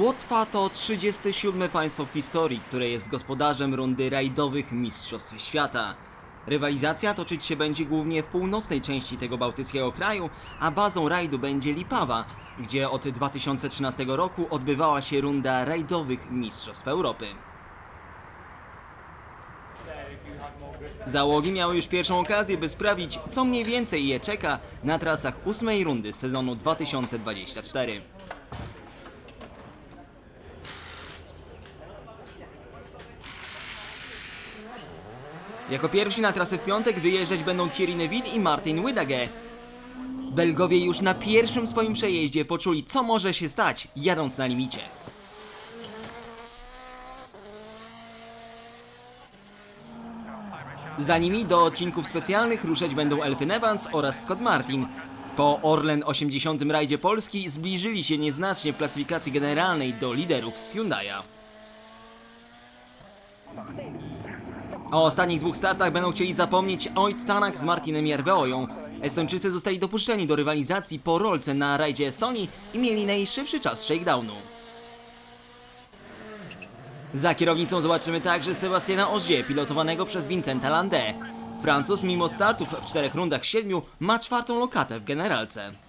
Łotwa to 37 państwo w historii, które jest gospodarzem rundy rajdowych Mistrzostw Świata. Rywalizacja toczyć się będzie głównie w północnej części tego bałtyckiego kraju, a bazą rajdu będzie Lipawa, gdzie od 2013 roku odbywała się runda rajdowych Mistrzostw Europy. Załogi miały już pierwszą okazję, by sprawdzić, co mniej więcej je czeka na trasach ósmej rundy sezonu 2024. Jako pierwsi na trasę w piątek wyjeżdżać będą Thierry Neville i Martin Wydage. Belgowie już na pierwszym swoim przejeździe poczuli, co może się stać, jadąc na limicie. Za nimi do odcinków specjalnych ruszać będą Elfyn Evans oraz Scott Martin. Po Orlen 80 rajdzie Polski zbliżyli się nieznacznie w klasyfikacji generalnej do liderów z Hyundai'a. O ostatnich dwóch startach będą chcieli zapomnieć Oit Tanak z Martinem Jarveoją. Estończycy zostali dopuszczeni do rywalizacji po rolce na rajdzie Estonii i mieli najszybszy czas shakedownu. Za kierownicą zobaczymy także Sebastiana Ogier, pilotowanego przez Vincenta Landé. Francuz mimo startów w czterech rundach siedmiu ma czwartą lokatę w generalce.